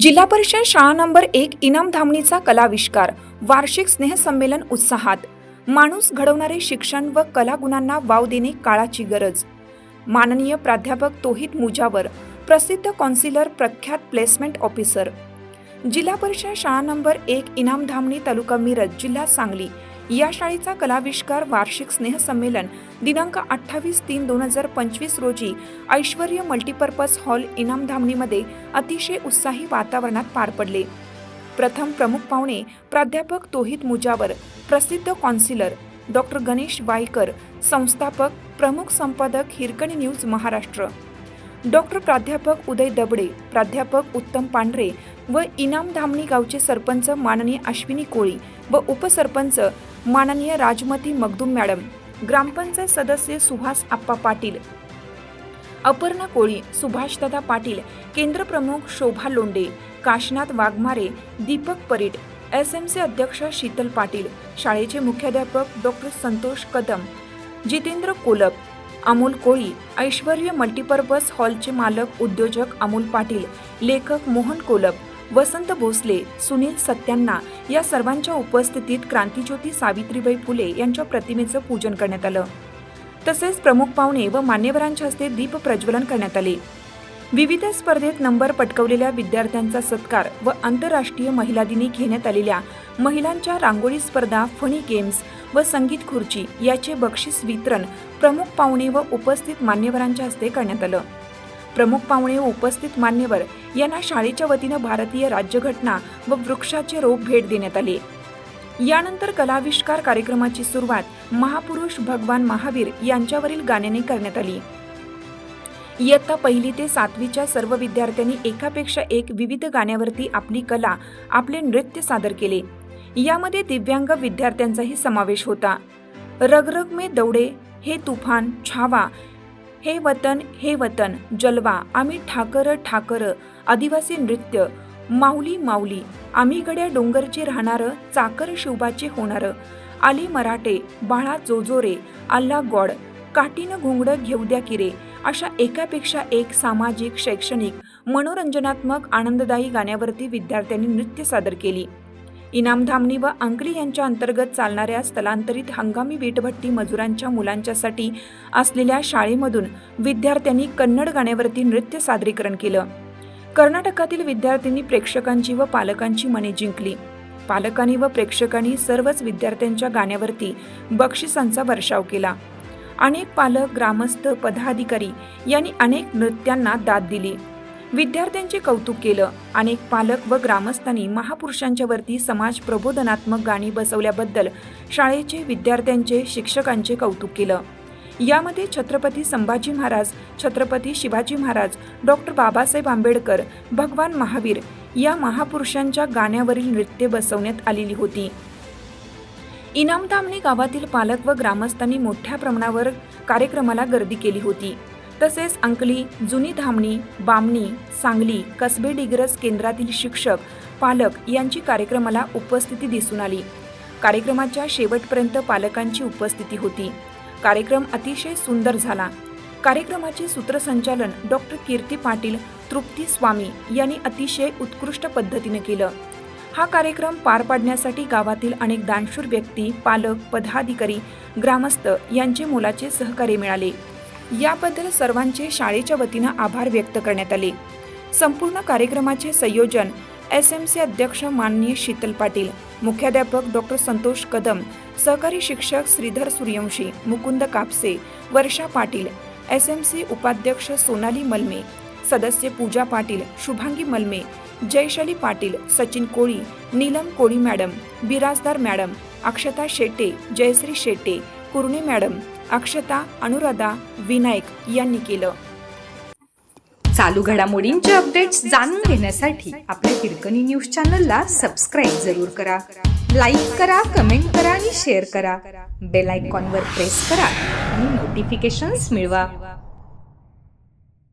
जिल्हा परिषद शाळा नंबर एक इनाम धामणीचा कलाविष्कार वार्षिक स्नेहसंमेलन उत्साहात. माणूस घडवणारे शिक्षण व कलागुणांना वाव देणे काळाची गरज. माननीय प्राध्यापक तोहित मुजावर प्रसिद्ध कॉन्सिलर प्रख्यात प्लेसमेंट ऑफिसर. जिल्हा परिषद शाळा नंबर एक इनामधामणी तालुका मिरज जिल्हा सांगली. या शाळेचा कलाविष्कार वार्षिक स्नेहसंमेलन दिनांक अठ्ठावीस तीन दोन हजार पंचवीस रोजी ऐश्वर्य मल्टीपर्पज हॉल इनामधामणीमध्ये अतिशय उत्साही वातावरणात पार पडले. प्रथम प्रमुख पाहुणे प्राध्यापक तोहित मुजावर प्रसिद्ध कॉन्सिलर डॉक्टर गणेश वायकर संस्थापक प्रमुख संपादक हिरकणी न्यूज महाराष्ट्र. डॉक्टर प्राध्यापक उदय दबडे प्राध्यापक उत्तम पांढरे व इनाम धामणी गावचे सरपंच माननीय अश्विनी कोळी व उपसरपंच माननीय राजमती मगदूम मॅडम. ग्रामपंचायत सदस्य Suhas Appa Patil. Aparna Koli Subhashdada Patil केंद्रप्रमुख Shobha Londe Kashinath Waghmare Deepak Parit S M C अध्यक्ष शीतल पाटील शाळेचे मुख्याध्यापक डॉक्टर संतोष कदम जितेंद्र कोलप अमोल कोळी ऐश्वर्य मल्टीपर्पज हॉलचे मालक उद्योजक अमोल पाटील लेखक मोहन कोलप वसंत भोसले सुनील सत्यांना या सर्वांच्या उपस्थितीत क्रांतिज्योती सावित्रीबाई फुले यांच्या प्रतिमेचं पूजन करण्यात आलं. तसेच प्रमुख पाहुणे व मान्यवरांच्या हस्ते दीप प्रज्वलन करण्यात आले. विविध स्पर्धेत नंबर पटकवलेल्या विद्यार्थ्यांचा सत्कार व आंतरराष्ट्रीय महिला दिनी घेण्यात आलेल्या महिलांच्या रांगोळी स्पर्धा फणी गेम्स व संगीत खुर्ची याचे बक्षीस वितरण प्रमुख पाहुणे व उपस्थित मान्यवरांच्या हस्ते करण्यात आलं. प्रमुख पाहुणे व उपस्थित मान्यवर यांना शाळेच्या वतीनं भारतीय राज्यघटना व वृक्षाचे रोप भेट देण्यात आले. यानंतर कलाविष्कार कार्यक्रमाची सुरुवात महापुरुष भगवान महावीर यांच्यावरील गाण्याने करण्यात आली. इयत्ता पहिली ते सातवीच्या सर्व विद्यार्थ्यांनी एकापेक्षा एक विविध गाण्यावरती आपली कला आपले नृत्य सादर केले. यामध्ये दिव्यांग विद्यार्थ्यांचाही समावेश होता. रगरग में दौडे हे तुफान छावा हे वतन हे वतन जलवा आम्ही ठाकर ठाकर आदिवासी नृत्य माऊली माऊली आम्ही गड्या डोंगरचे राहणारं चाकर शिवबाचे होणारं आली मराठे बाळा जोजोरे आल्ला गॉड काठीनं घोंगडं घेऊ द्या किरे अशा एकापेक्षा एक सामाजिक शैक्षणिक मनोरंजनात्मक आनंददायी गाण्यावरती विद्यार्थ्यांनी नृत्य सादर केली. इनामधामनी व अंकली यांच्या अंतर्गत चालणाऱ्या स्थलांतरित हंगामी वीटभट्टी मजुरांच्या मुलांच्यासाठी असलेल्या शाळेमधून विद्यार्थ्यांनी कन्नड गाण्यावरती नृत्य सादरीकरण केलं. कर्नाटकातील विद्यार्थ्यांनी प्रेक्षकांची व पालकांची मने जिंकली. पालकांनी व प्रेक्षकांनी सर्वच विद्यार्थ्यांच्या गाण्यावरती बक्षिसांचा वर्षाव केला. अनेक पालक ग्रामस्थ पदाधिकारी यांनी अनेक नृत्यांना दाद दिली. विद्यार्थ्यांचे कौतुक केलं. अनेक पालक व ग्रामस्थांनी महापुरुषांच्या वरती समाज प्रबोधनात्मक गाणी बसवल्याबद्दल शाळेचे विद्यार्थ्यांचे शिक्षकांचे कौतुक केलं. यामध्ये छत्रपती संभाजी महाराज छत्रपती शिवाजी महाराज डॉक्टर बाबासाहेब आंबेडकर भगवान महावीर या महापुरुषांच्या गाण्यावरील नृत्य बसवण्यात आलेली होती. इनामधामणी गावातील पालक व ग्रामस्थांनी मोठ्या प्रमाणावर कार्यक्रमाला गर्दी केली होती. तसेच अंकली जुनी धामणी बामणी सांगली कसबे डिग्रस केंद्रातील शिक्षक पालक यांची कार्यक्रमाला उपस्थिती दिसून आली. कार्यक्रमाच्या शेवटपर्यंत पालकांची उपस्थिती होती. कार्यक्रम अतिशय सुंदर झाला. कार्यक्रमाचे सूत्रसंचालन डॉक्टर कीर्ती पाटील तृप्ती स्वामी यांनी अतिशय उत्कृष्ट पद्धतीने केलं. हा कार्यक्रम पार पाडण्यासाठी गावातील अनेक दानशूर व्यक्ती पालक पदाधिकारी ग्रामस्थ यांचे मोलाचे सहकार्य मिळाले. याबद्दल सर्वांचे शाळेच्या वतीनं आभार व्यक्त करण्यात आले. संपूर्ण कार्यक्रमाचे संयोजन एस एम सी अध्यक्ष माननीय शीतल पाटील मुख्याध्यापक डॉक्टर संतोष कदम सहकारी शिक्षक Shridhar Suryavanshi Mukund Kapse Varsha Patil S M C उपाध्यक्ष सोनाली मलमे सदस्य Pooja Patil Shubhangi Malme Jayshali Patil Sachin Koli Neelam Koli madam Birajdar madam Akshata Shete Jayashree Shete Kurne madam Akshata Anuradha Vinayak यांनी केलं. चालू घडामोडींचे updates जाणून घेण्यासाठी आपल्या Hirkani news चॅनलला सबस्क्राईब जरूर करा. लाईक करा कमेंट करा आणि शेअर करा. बेल आयकॉनवर प्रेस करा आणि नोटिफिकेशन्स मिळवा.